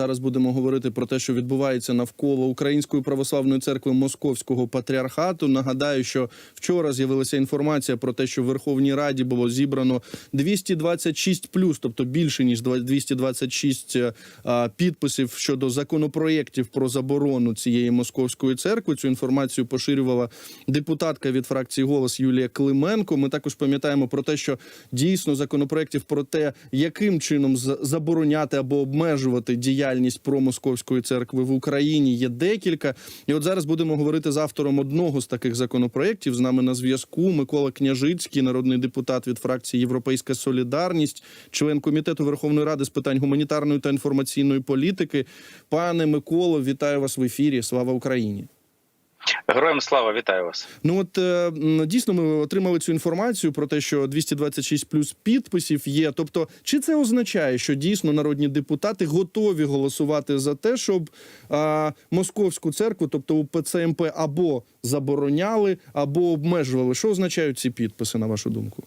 Зараз будемо говорити про те, що відбувається навколо Української православної церкви Московського патріархату. Нагадаю, що вчора з'явилася інформація про те, що в Верховній Раді було зібрано 226 тобто більше ніж 226 а, підписів щодо законопроєктів про заборону цієї московської церкви. Цю інформацію поширювала депутатка від фракції голос Юлія Клименко. Ми також пам'ятаємо про те, що дійсно законопроєктів про те, яким чином забороняти або обмежувати діяльність промосковської церкви в Україні, є декілька. І от зараз будемо говорити з автором одного з таких законопроєктів. З нами на зв'язку Микола Княжицький, народний депутат від фракції Європейська Солідарність, член комітету Верховної Ради з питань гуманітарної та інформаційної політики. Пане Миколо, вітаю вас в ефірі. Слава Україні! Героям слава, вітаю вас. Ну от е, дійсно ми отримали цю інформацію про те, що 226 плюс підписів є. Тобто, чи це означає, що дійсно народні депутати готові голосувати за те, щоб а, московську церкву, тобто УПЦ МП, або забороняли, або обмежували? Що означають ці підписи, на вашу думку?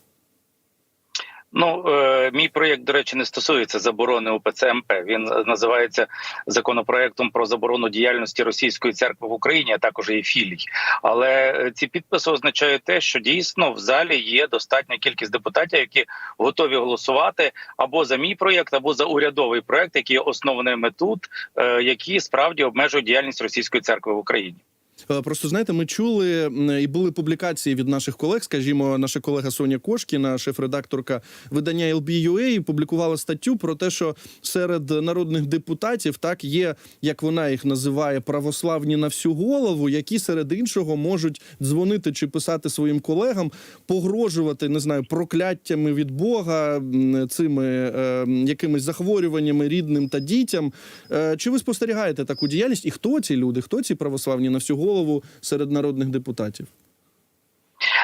Ну е, мій проєкт, до речі, не стосується заборони УПЦ МП. Він називається законопроектом про заборону діяльності російської церкви в Україні, а також її філій. Але е, ці підписи означають те, що дійсно в залі є достатня кількість депутатів, які готові голосувати або за мій проєкт, або за урядовий проєкт, який є основними тут, е, які справді обмежують діяльність російської церкви в Україні. Е, Просто знаєте, ми чули і були публікації від наших колег. Скажімо, наша колега Соня Кошкіна, шеф-редакторка видання LB.UA, публікувала статтю про те, що серед народних депутатів так є, як вона їх називає, православні на всю голову, які серед іншого можуть дзвонити чи писати своїм колегам, погрожувати не знаю прокляттями від Бога, цими е, якимись захворюваннями рідним та дітям. Е, Чи ви спостерігаєте таку діяльність? І хто ці люди? Хто ці православні на всю голову серед народних депутатів?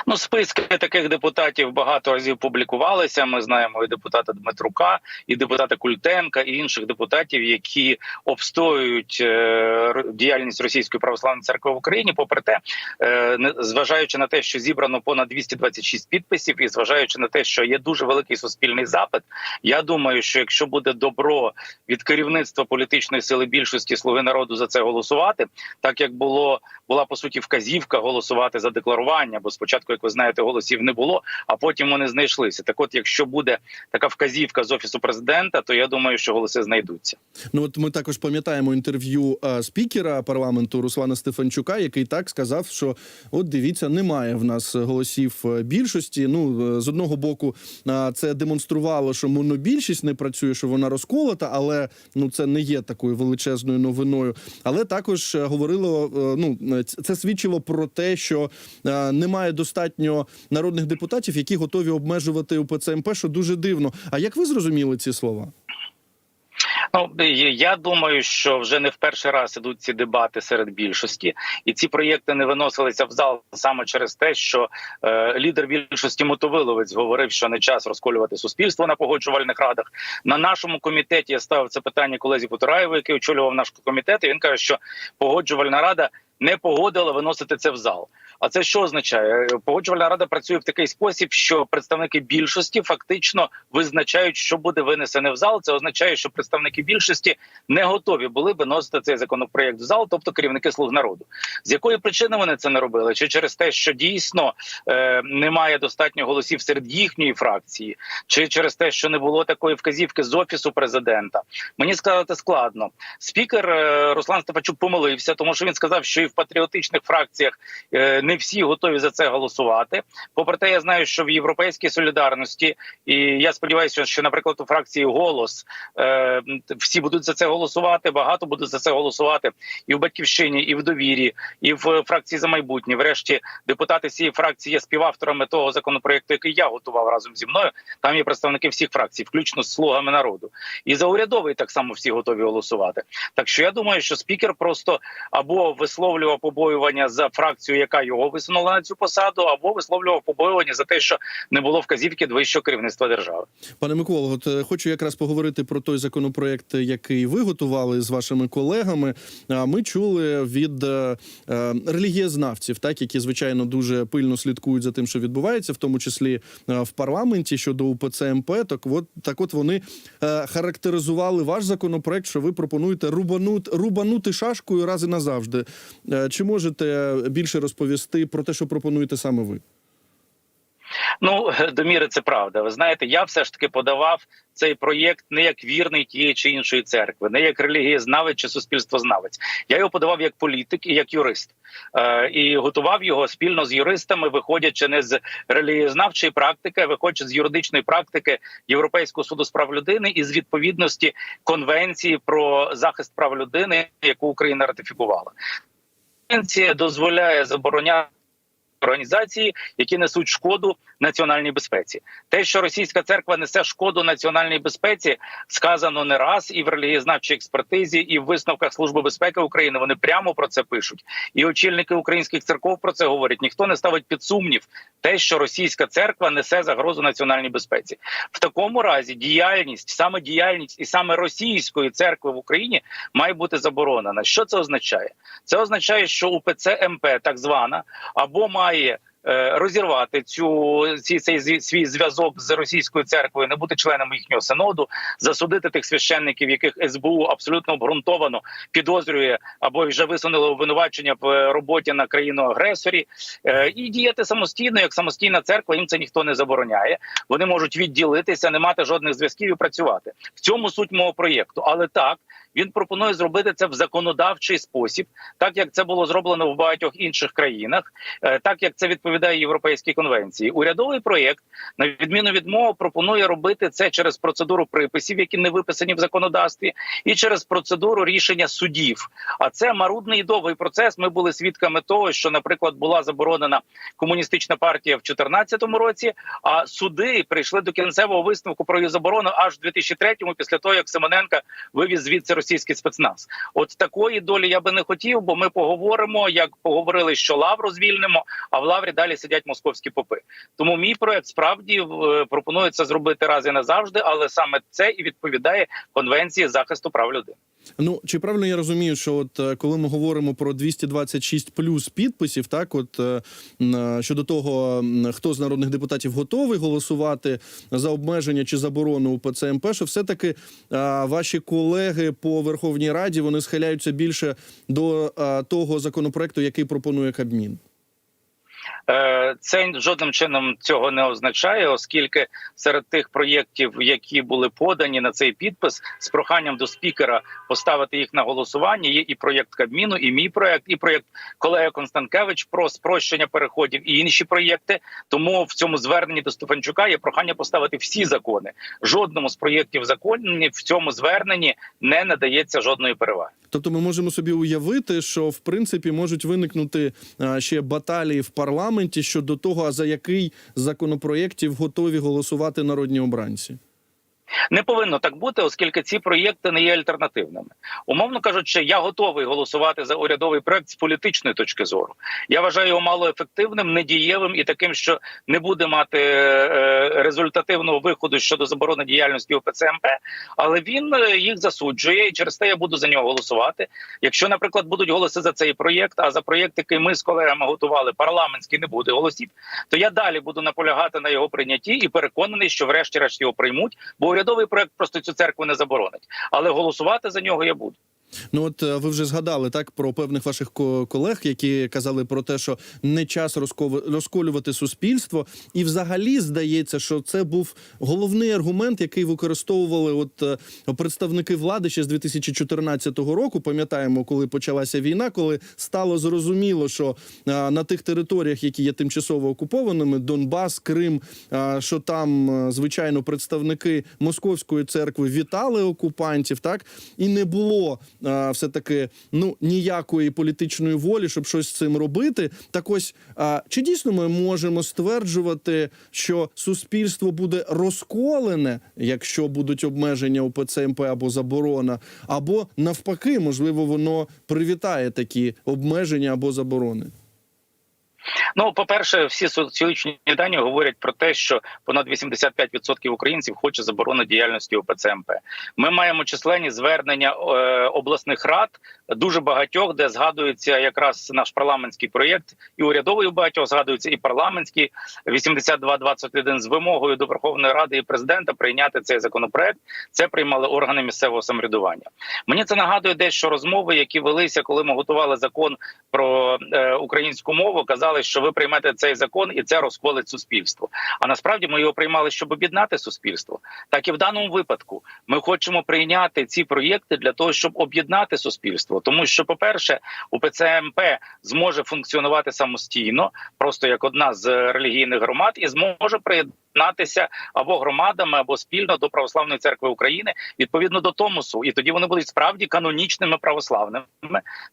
Ну, списки таких депутатів багато разів публікувалися. Ми знаємо і депутата Дмитрука, і депутата Культенка, і інших депутатів, які обстоюють е, діяльність Російської православної церкви в Україні. Попри те, е, зважаючи на те, що зібрано понад 226 підписів, і зважаючи на те, що є дуже великий суспільний запит, я думаю, що якщо буде добро від керівництва політичної сили більшості слуги народу за це голосувати, так як було була по суті вказівка голосувати за декларування, бо спочатку, як ви знаєте, голосів не було, а потім вони знайшлися. Так, от, якщо буде така вказівка з офісу президента, то я думаю, що голоси знайдуться. Ну от ми також пам'ятаємо інтерв'ю е, спікера парламенту Руслана Стефанчука, який так сказав, що от дивіться, немає в нас голосів е, більшості. Ну е, з одного боку, це демонструвало, що монобільшість не працює, що вона розколота, але ну це не є такою величезною новиною. Але також говорило, ну це свідчило про те, що е, немає достатньо народних депутатів, які готові обмежувати УПЦ МП, що дуже дивно. А як ви зрозуміли ці слова? Ну я думаю, що вже не в перший раз ідуть ці дебати серед більшості, і ці проєкти не виносилися в зал саме через те, що е, лідер більшості Мотовиловець говорив, що не час розколювати суспільство на погоджувальних радах. На нашому комітеті я ставив це питання колезі Потураєву, який очолював наш комітет. і Він каже, що погоджувальна рада не погодила виносити це в зал. А це що означає? Погоджувальна рада працює в такий спосіб, що представники більшості фактично визначають, що буде винесене в зал. Це означає, що представники більшості не готові були виносити цей законопроект в зал, тобто керівники слуг народу. З якої причини вони це не робили? Чи через те, що дійсно е, немає достатньо голосів серед їхньої фракції, чи через те, що не було такої вказівки з офісу президента? Мені сказати складно. Спікер е, Руслан Стефачук помилився, тому що він сказав, що і в патріотичних фракціях е, не всі готові за це голосувати. Попри те, я знаю, що в європейській солідарності, і я сподіваюся, що, наприклад, у фракції голос е, всі будуть за це голосувати. Багато будуть за це голосувати і в батьківщині, і в довірі, і в фракції за майбутнє. Врешті депутати цієї фракції є співавторами того законопроекту, який я готував разом зі мною. Там є представники всіх фракцій, включно з слугами народу. І за урядовий так само всі готові голосувати. Так що я думаю, що спікер просто або висловлював побоювання за фракцію, яка його його висунули на цю посаду, або висловлював побоювання за те, що не було вказівки до вищого керівництва держави. Пане Миколо, от е, хочу якраз поговорити про той законопроект, який ви готували з вашими колегами. А ми чули від е, е, релігієзнавців, так які звичайно дуже пильно слідкують за тим, що відбувається, в тому числі е, в парламенті щодо УПЦ МП. Так от так, от вони е, характеризували ваш законопроект, що ви пропонуєте рубанути, рубанути шашкою раз і назавжди. Е, Чи можете більше розповісти про те, що пропонуєте саме ви? Ну до міри це правда. Ви знаєте, я все ж таки подавав цей проєкт не як вірний тієї чи іншої церкви, не як релігієзнавець чи суспільствознавець. Я його подавав як політик і як юрист, е, і готував його спільно з юристами, виходячи не з релігієзнавчої практики, а виходячи з юридичної практики Європейського суду з прав людини і з відповідності конвенції про захист прав людини, яку Україна ратифікувала. Конвенція дозволяє забороняти організації, які несуть шкоду національній безпеці. Те, що російська церква несе шкоду національній безпеці, сказано не раз і в релігієзнавчій експертизі, і в висновках Служби безпеки України. Вони прямо про це пишуть. І очільники українських церков про це говорять. Ніхто не ставить під сумнів те, що російська церква несе загрозу національній безпеці. В такому разі діяльність, саме діяльність і саме російської церкви в Україні має бути заборонена. Що це означає? Це означає, що УПЦ МП, так звана, або має е, розірвати цю ці цей свій зв'язок з російською церквою, не бути членами їхнього синоду, засудити тих священників, яких СБУ абсолютно обґрунтовано підозрює або вже висунули обвинувачення в е, роботі на країну агресорі, е, і діяти самостійно, як самостійна церква. Їм це ніхто не забороняє. Вони можуть відділитися, не мати жодних зв'язків і працювати. В цьому суть мого проєкту. Але так він пропонує зробити це в законодавчий спосіб, так як це було зроблено в багатьох інших країнах, е, так як це відповідає європейській конвенції. Урядовий проєкт, на відміну від мого, пропонує робити це через процедуру приписів, які не виписані в законодавстві, і через процедуру рішення судів. А це марудний і довгий процес. Ми були свідками того, що, наприклад, була заборонена комуністична партія в 2014 році. А суди прийшли до кінцевого висновку про її заборону аж в 2003-му, після того як Семененка вивіз звідси російський спецназ. От такої долі я би не хотів, бо ми поговоримо, як поговорили, що лавру звільнимо, а в лаврі далі сидять московські попи. Тому мій проект справді е, пропонує це зробити раз і назавжди, але саме це і відповідає конвенції захисту прав людини. Ну чи правильно я розумію, що от е, коли ми говоримо про 226 плюс підписів, так от е, е, щодо того, хто з народних депутатів готовий голосувати за обмеження чи заборону УПЦ МП, що все таки ваші колеги по Верховній Раді вони схиляються більше до того законопроекту, який пропонує Кабмін. Е, Це жодним чином цього не означає, оскільки серед тих проєктів, які були подані на цей підпис, з проханням до спікера поставити їх на голосування, є і проєкт Кабміну, і мій проєкт, і проєкт колеги Констанкевич про спрощення переходів, і інші проєкти. Тому в цьому зверненні до Стефанчука є прохання поставити всі закони. Жодному з проєктів законів в цьому зверненні не надається жодної переваги. Тобто, ми можемо собі уявити, що в принципі можуть виникнути ще баталії в парламенті щодо того, а за який законопроєктів готові голосувати народні обранці. Не повинно так бути, оскільки ці проєкти не є альтернативними. Умовно кажучи, я готовий голосувати за урядовий проект з політичної точки зору. Я вважаю його малоефективним, недієвим і таким, що не буде мати е, результативного виходу щодо заборони діяльності ОПЦМП, але він е, їх засуджує, і через те я буду за нього голосувати. Якщо, наприклад, будуть голоси за цей проєкт, а за проєкт, який ми з колегами готували, парламентський не буде голосів, то я далі буду наполягати на його прийнятті і переконаний, що врешті-решт його приймуть, бо урядовий проект просто цю церкву не заборонить. Але голосувати за нього я буду. Ну от е, ви вже згадали так про певних ваших ко- колег, які казали про те, що не час розколювати суспільство, і взагалі здається, що це був головний аргумент, який використовували от е, представники влади ще з 2014 року. Пам'ятаємо, коли почалася війна, коли стало зрозуміло, що е, на тих територіях, які є тимчасово окупованими, Донбас, Крим, що там звичайно представники московської церкви вітали окупантів, так і не було все таки ну ніякої політичної волі, щоб щось з цим робити. Так ось а, чи дійсно ми можемо стверджувати, що суспільство буде розколене, якщо будуть обмеження у ПЦМП або заборона, або навпаки, можливо, воно привітає такі обмеження або заборони? Ну, по-перше, всі соціологічні дані говорять про те, що понад 85% українців хоче заборони діяльності ОПЦМП. Ми маємо численні звернення е, обласних рад, дуже багатьох, де згадується якраз наш парламентський проєкт, і урядовий у багатьох згадується, і парламентський 8221 з вимогою до Верховної Ради і президента прийняти цей законопроект. Це приймали органи місцевого самоврядування. Мені це нагадує дещо розмови, які велися, коли ми готували закон про е, українську мову. Казали, що ви приймете цей закон, і це розколить суспільство. А насправді ми його приймали, щоб об'єднати суспільство. Так і в даному випадку ми хочемо прийняти ці проєкти для того, щоб об'єднати суспільство. Тому що, по-перше, УПЦ МП зможе функціонувати самостійно, просто як одна з релігійних громад, і зможе приєднатися або громадами, або спільно до православної церкви України відповідно до Томосу. І тоді вони будуть справді канонічними православними,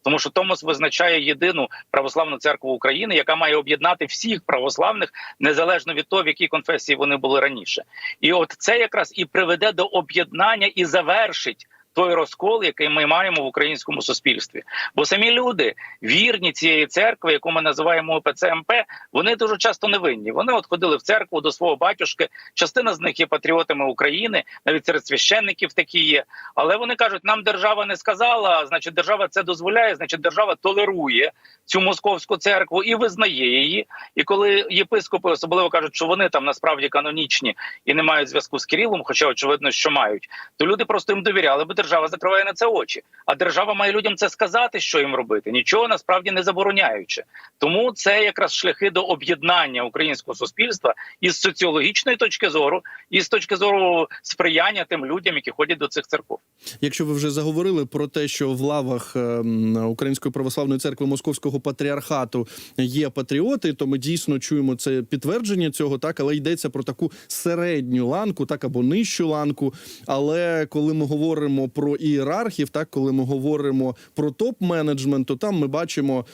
тому що Томос визначає єдину православну церкву України, яка має об'єднати всіх православних незалежно від того, в якій конфесії вони були раніше. І от це якраз і приведе до об'єднання і завершить. Той розкол, який ми маємо в українському суспільстві, бо самі люди вірні цієї церкви, яку ми називаємо ОПЦ МП, вони дуже часто не винні. Вони от ходили в церкву до свого батюшки. Частина з них є патріотами України, навіть серед священників такі є. Але вони кажуть, нам держава не сказала, значить, держава це дозволяє, значить, держава толерує цю московську церкву і визнає її. І коли єпископи особливо кажуть, що вони там насправді канонічні і не мають зв'язку з Кирилом, хоча очевидно, що мають, то люди просто їм довіряли, бо держава закриває на це очі. А держава має людям це сказати, що їм робити, нічого насправді не забороняючи. Тому це якраз шляхи до об'єднання українського суспільства із соціологічної точки зору, і з точки зору сприяння тим людям, які ходять до цих церков. Якщо ви вже заговорили про те, що в лавах ем, Української православної церкви Московського патріархату є патріоти, то ми дійсно чуємо це підтвердження цього, так але йдеться про таку середню ланку, так або нижчу ланку. Але коли ми говоримо про ієрархів, так коли ми говоримо про топ-менеджмент, то там ми бачимо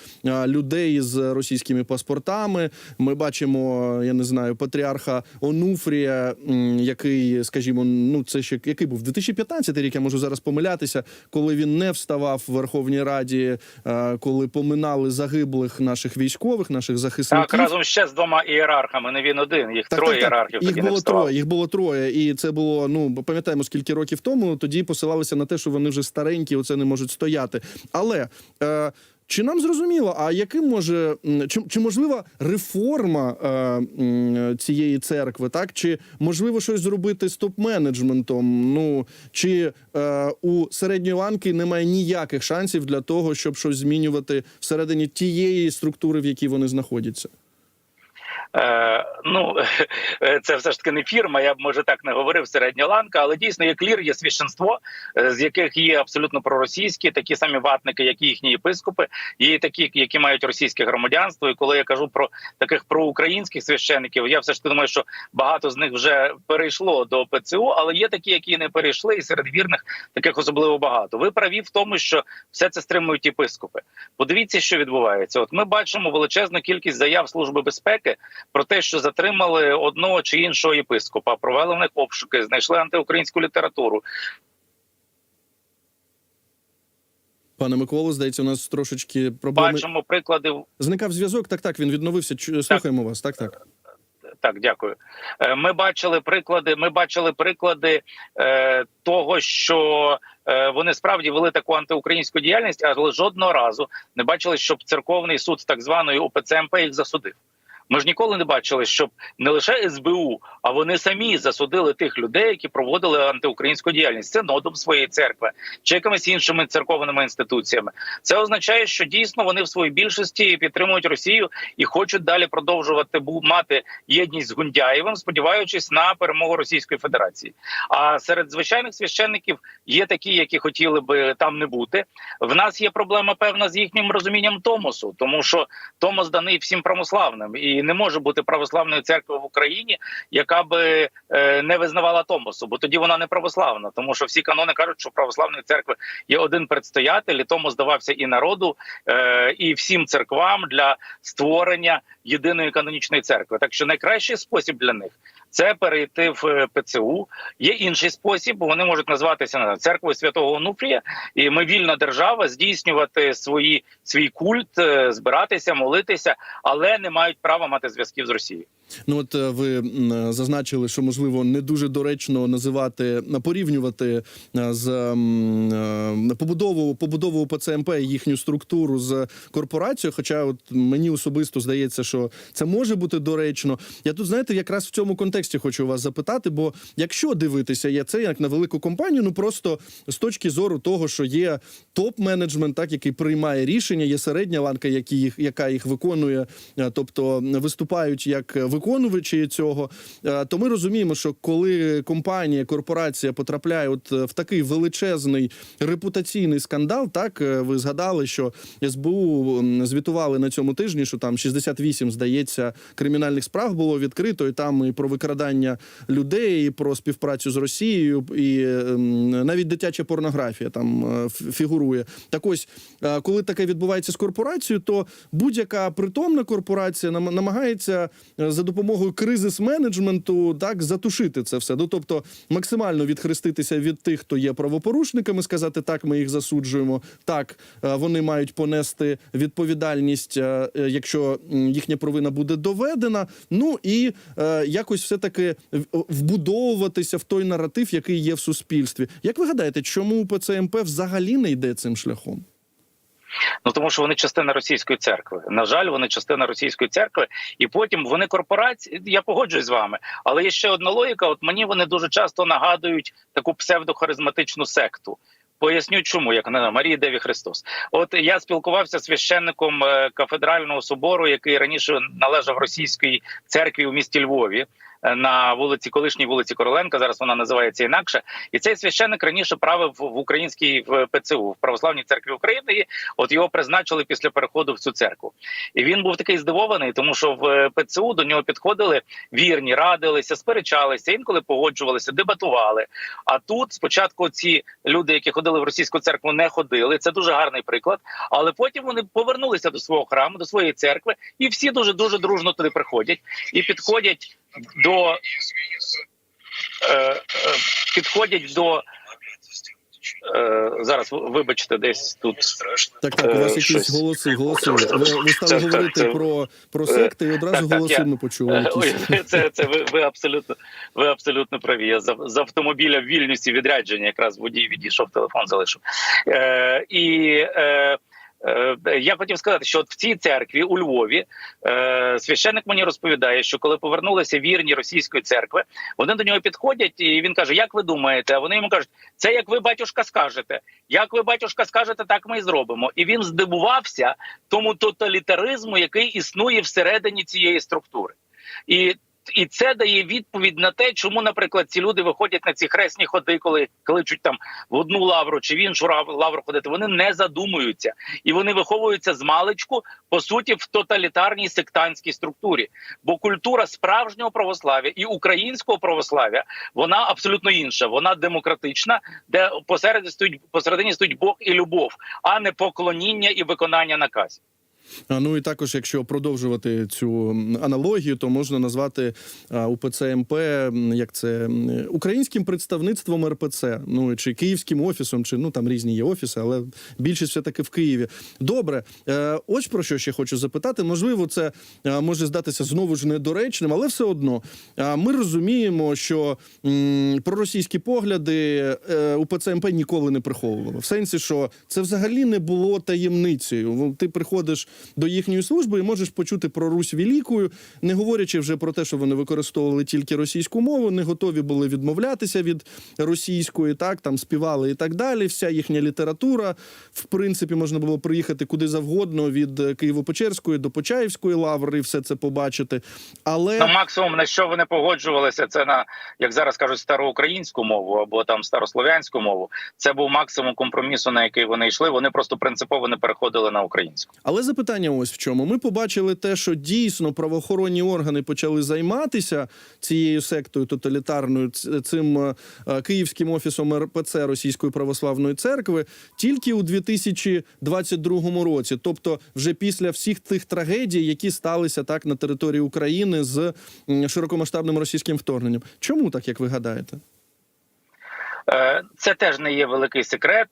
людей з російськими паспортами. Ми бачимо, я не знаю, патріарха Онуфрія, який, скажімо, ну це ще який був 2015 рік. Я можу зараз помилятися, коли він не вставав в Верховній Раді, коли поминали загиблих наших військових, наших захисників. Так, разом ще з двома ієрархами. Не він один, їх Так, троє так, ієрархів. Їх не було вставали. троє. Їх було троє, і це було. Ну пам'ятаємо, скільки років тому. Тоді посилалися на те, що вони вже старенькі, оце не можуть стояти. Але е, чи нам зрозуміло, а яким може чи, чи можлива реформа е, цієї церкви? Так чи можливо щось зробити з топ-менеджментом? Ну чи е, у середньої ланки немає ніяких шансів для того, щоб щось змінювати всередині тієї структури, в якій вони знаходяться? Е, ну е, це все ж таки не фірма. Я б може так не говорив середня ланка, але дійсно є клір, є священство, е, з яких є абсолютно проросійські, такі самі ватники, як і їхні єпископи, є і такі, які мають російське громадянство. І коли я кажу про таких проукраїнських священиків, я все ж таки думаю, що багато з них вже перейшло до ПЦУ, але є такі, які не перейшли, і серед вірних таких особливо багато. Ви праві в тому, що все це стримують єпископи. Подивіться, що відбувається. От ми бачимо величезну кількість заяв служби безпеки про те, що затримали одного чи іншого єпископа, провели в них обшуки, знайшли антиукраїнську літературу. Пане Миколо, здається, у нас трошечки проблеми. Бачимо приклади. Зникав зв'язок. Так, так, він відновився. Чу- Слухаємо вас. Так, так. Так, дякую. Е, Ми бачили приклади. Ми бачили приклади е, того, що е, вони справді вели таку антиукраїнську діяльність, але жодного разу не бачили, щоб церковний суд з так званої ОПЦ МП їх засудив. Ми ж ніколи не бачили, щоб не лише СБУ, а вони самі засудили тих людей, які проводили антиукраїнську діяльність синодом своєї церкви чи якимись іншими церковними інституціями. Це означає, що дійсно вони в своїй більшості підтримують Росію і хочуть далі продовжувати мати єдність з Гундяєвим, сподіваючись на перемогу Російської Федерації. А серед звичайних священників є такі, які хотіли би там не бути. В нас є проблема певна з їхнім розумінням Томосу, тому що Томос даний всім православним, і не може бути православної церкви в Україні, яка би е, не визнавала Томосу, бо тоді вона не православна, тому що всі канони кажуть, що в православної церкви є один предстоятель, і тому здавався і народу, е, і всім церквам для створення єдиної канонічної церкви. Так що найкращий спосіб для них це перейти в е, ПЦУ. Є інший спосіб. Вони можуть назватися церквою святого Онуфрія, і ми вільна держава здійснювати свої свій культ, е, збиратися, молитися, але не мають права мати зв'язків з Росією. Ну от е, ви зазначили, що можливо не дуже доречно називати порівнювати з побудову побудову ПЦМП їхню структуру з корпорацією. Хоча, от мені особисто здається, що це може бути доречно. Я тут знаєте, якраз в цьому контексті хочу вас запитати. Бо якщо дивитися, я це як на велику компанію, ну просто з точки зору того, що є топ-менеджмент, так який приймає рішення, є середня ланка, які їх яка їх виконує, е, тобто виступають як виконувачі цього. Е, То ми розуміємо, що коли компанія, корпорація потрапляє от е, в такий величезний репутаційний скандал, так ви згадали, що СБУ звітували на цьому тижні, що там 68, здається, кримінальних справ було відкрито, і там і про викрадання людей, і про співпрацю з Росією, і ем, навіть дитяча порнографія там е, фігурує. Так ось, е, коли таке відбувається з корпорацією, то будь-яка притомна корпорація нам- намагається е, за допомогою кризис-менеджменту так затушити це все. Ну тобто максимально відхреститися від тих, хто є правопорушниками, сказати так, ми їх засуджуємо. Так, вони мають понести відповідальність, якщо їхня провина буде доведена. Ну і якось все таки вбудовуватися в той наратив, який є в суспільстві. Як ви гадаєте, чому ПЦМП взагалі не йде цим шляхом? Ну тому що вони частина російської церкви. На жаль, вони частина російської церкви, і потім вони корпорації. Я погоджуюсь з вами, але є ще одна логіка. От мені вони дуже часто нагадують таку псевдохаризматичну секту. Поясню, чому як на Марії Деві Христос. От я спілкувався з священником е, кафедрального собору, який раніше належав російській церкві у місті Львові. Е, На вулиці, колишній вулиці Короленка, зараз вона називається інакше. І цей священник раніше правив в українській в ПЦУ в православній церкві України. І от його призначили після переходу в цю церкву. І він був такий здивований, тому що в ПЦУ до нього підходили вірні, радилися, сперечалися, інколи погоджувалися, дебатували. А тут спочатку ці люди, які ходили в російську церкву, не ходили. Це дуже гарний приклад. Але потім вони повернулися до свого храму, до своєї церкви, і всі дуже дуже дружно туди приходять і підходять до е, е, підходять до е, зараз. Вибачте, десь тут Так, так, у вас Е, якісь щось. голоси, голоси. Ви, ви стали Це- говорити це- про, про секти, і одразу так, голоси я- ми почули. Е, Якісь. Це, це ви, ви абсолютно ви абсолютно праві. Я з, з автомобіля в Вільнюсі відрядження, якраз водій відійшов, телефон залишив. Е, і е, е, я хотів сказати, що в цій церкві у Львові е, священник мені розповідає, що коли повернулися вірні російської церкви, вони до нього підходять, і він каже: Як ви думаєте? А вони йому кажуть, це як ви батюшка скажете. Як ви батюшка скажете, так ми і зробимо. І він здивувався тому тоталітаризму, який існує всередині цієї структури. І і це дає відповідь на те, чому, наприклад, ці люди виходять на ці хресні ходи, коли кличуть там в одну лавру чи в іншу лавру ходити. Вони не задумуються і вони виховуються з маличку по суті в тоталітарній сектантській структурі. Бо культура справжнього православ'я і українського православ'я вона абсолютно інша. Вона демократична, де посередині стоїть посередині стоїть Бог і любов, а не поклоніння і виконання наказів. Ну і також, якщо продовжувати цю аналогію, то можна назвати УПЦ МП як це українським представництвом РПЦ, ну чи київським офісом, чи ну там різні є офіси, але більшість все таки в Києві. Добре, е, ось про що ще хочу запитати. Можливо, це може здатися знову ж недоречним, але все одно ми розуміємо, що м, проросійські погляди е, УПЦ МП ніколи не приховувало. В сенсі, що це взагалі не було таємницею. Ти приходиш до їхньої служби і можеш почути про Русь Великою, не говорячи вже про те, що вони використовували тільки російську мову, не готові були відмовлятися від російської, так там співали і так далі. Вся їхня література, в принципі, можна було приїхати куди завгодно від е, Києво-Печерської до Почаївської лаври, і все це побачити. Але Ну, максимум на що вони погоджувалися, це на як зараз кажуть, староукраїнську мову або там старослов'янську мову. Це був максимум компромісу, на який вони йшли. Вони просто принципово не переходили на українську. Але запитання питання ось в чому. Ми побачили те, що дійсно правоохоронні органи почали займатися цією сектою тоталітарною, цим е, е, київським офісом РПЦ Російської православної церкви тільки у 2022 році, тобто вже після всіх тих трагедій, які сталися так на території України з широкомасштабним російським вторгненням. Чому так, як ви гадаєте? Е, Це теж не є великий секрет.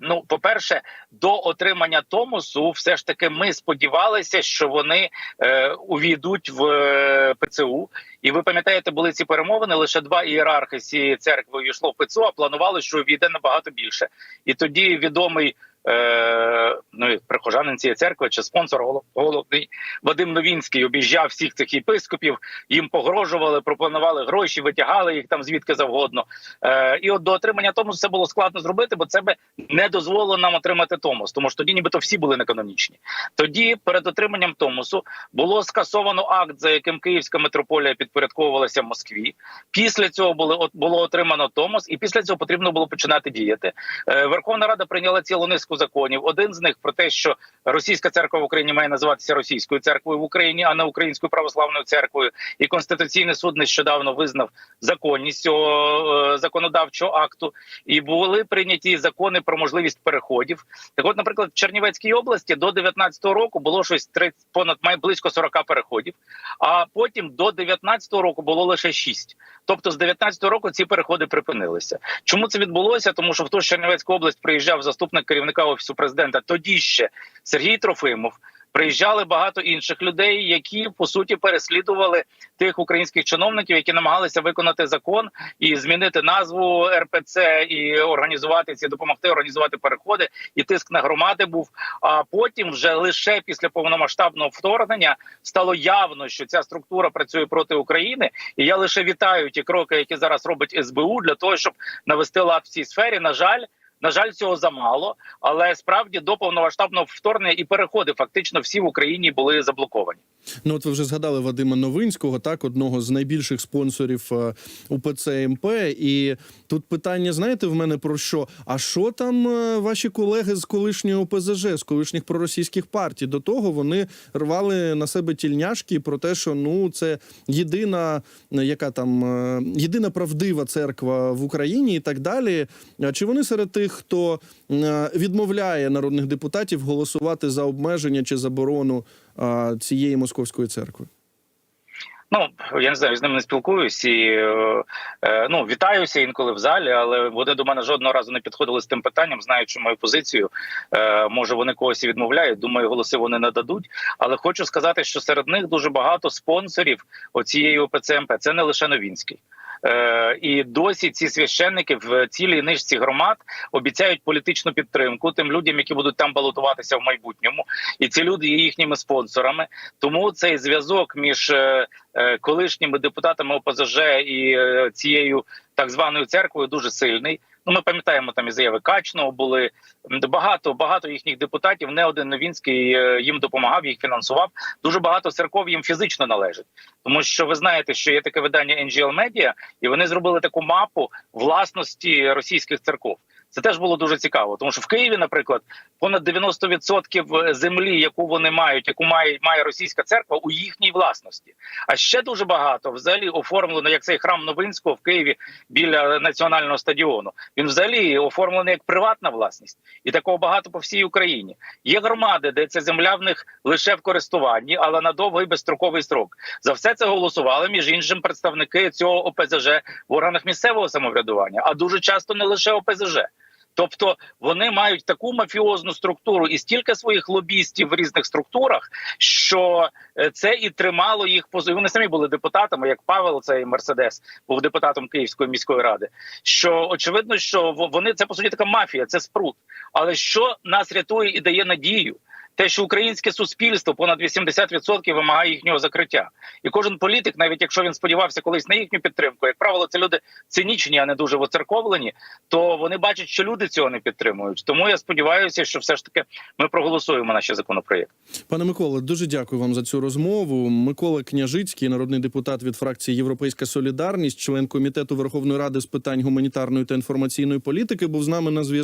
Ну, по-перше, до отримання Томосу, все ж таки, ми сподівалися, що вони е, увійдуть в е, ПЦУ. І ви пам'ятаєте, були ці перемовини. Лише два ієрархи з цієї церкви увійшло в ПЦУ, а планували, що увійде набагато більше. І тоді відомий. Е, ну, прихожанин цієї церкви чи спонсор головний Вадим Новінський об'їжджав всіх цих єпископів, їм погрожували, пропонували гроші, витягали їх там звідки завгодно. Е, і от до отримання Томосу це було складно зробити, бо це би не дозволило нам отримати Томос. Тому що тоді, нібито всі були неканонічні. Тоді перед отриманням Томосу було скасовано акт, за яким Київська митрополія підпорядковувалася Москві. Після цього були от було отримано Томос, і після цього потрібно було починати діяти. Е, Верховна Рада прийняла цілу низку законів. Один з них про те, що російська церква в Україні має називатися російською церквою в Україні, а не українською православною церквою. І конституційний суд нещодавно визнав законність цього е, законодавчого акту. І були прийняті закони про можливість переходів. Так, от, наприклад, в Чернівецькій області до 19-го року було щось 30, понад май близько 40 переходів. А потім до 19-го року було лише 6. Тобто з 19-го року ці переходи припинилися. Чому це відбулося? Тому що в ту Чернівецьку область приїжджав заступник керівника офісу президента. Тоді ще Сергій Трофимов. Приїжджали багато інших людей, які по суті переслідували тих українських чиновників, які намагалися виконати закон і змінити назву РПЦ, і організувати ці допомогти організувати переходи. І тиск на громади був. А потім, вже лише після повномасштабного вторгнення, стало явно, що ця структура працює проти України. І я лише вітаю ті кроки, які зараз робить СБУ, для того, щоб навести лад в цій сфері. На жаль. На жаль, цього замало, але справді до повномасштабного вторгнення і переходи фактично всі в Україні були заблоковані. Ну, от ви вже згадали Вадима Новинського, так одного з найбільших спонсорів е, УПЦ МП. І тут питання, знаєте, в мене про що? А що там е, ваші колеги з колишнього ОПЗЖ, з колишніх проросійських партій? До того вони рвали на себе тільняшки про те, що ну це єдина, е, яка там єдина правдива церква в Україні і так далі. Чи вони серед тих, хто е, відмовляє народних депутатів голосувати за обмеження чи заборону цієї московської церкви? Ну я не знаю, з ними не спілкуюсь і е, е, ну вітаюся інколи в залі, але вони до мене жодного разу не підходили з тим питанням, знаючи мою позицію. Може вони когось відмовляють. Думаю, голоси вони не дадуть. Але хочу сказати, що серед них дуже багато спонсорів оцієї ОПЦМП. Це не лише Новінський. Е, і досі ці священники в цілій нижці громад обіцяють політичну підтримку тим людям, які будуть там балотуватися в майбутньому, і ці люди є їхніми спонсорами. Тому цей зв'язок між е, е, колишніми депутатами ОПЗЖ і цією так званою церквою дуже сильний. Ну, ми пам'ятаємо там і заяви Качного були багато багато їхніх депутатів. Не один Новінський е, їм допомагав, їх фінансував. Дуже багато церков їм фізично належить, тому що ви знаєте, що є таке видання NGL Media, і вони зробили таку мапу власності російських церков. Це теж було дуже цікаво, тому що в Києві, наприклад, понад 90% землі, яку вони мають, яку має має російська церква, у їхній власності. А ще дуже багато взагалі оформлено як цей храм Новинського в Києві біля національного стадіону. Він взагалі оформлений як приватна власність, і такого багато по всій Україні. Є громади, де ця земля в них лише в користуванні, але на довгий безстроковий строк. За все це голосували між іншим представники цього ОПЗЖ в органах місцевого самоврядування, а дуже часто не лише ОПЗЖ. Тобто вони мають таку мафіозну структуру і стільки своїх лобістів в різних структурах, що е, це і тримало їх позицію. Вони самі були депутатами, як Павел, цей Мерседес, був депутатом Київської міської ради. Що очевидно, що вони це по суті така мафія, це спрут. Але що нас рятує і дає надію? Те, що українське суспільство понад 80% вимагає їхнього закриття, і кожен політик, навіть якщо він сподівався колись на їхню підтримку, як правило, це люди цинічні, а не дуже воцерковлені, то вони бачать, що люди цього не підтримують. Тому я сподіваюся, що все ж таки ми проголосуємо наші законопроєкт. Пане Миколе, дуже дякую вам за цю розмову. Микола Княжицький, народний депутат від фракції Європейська Солідарність, член комітету Верховної Ради з питань гуманітарної та інформаційної політики, був з нами на зв'язку.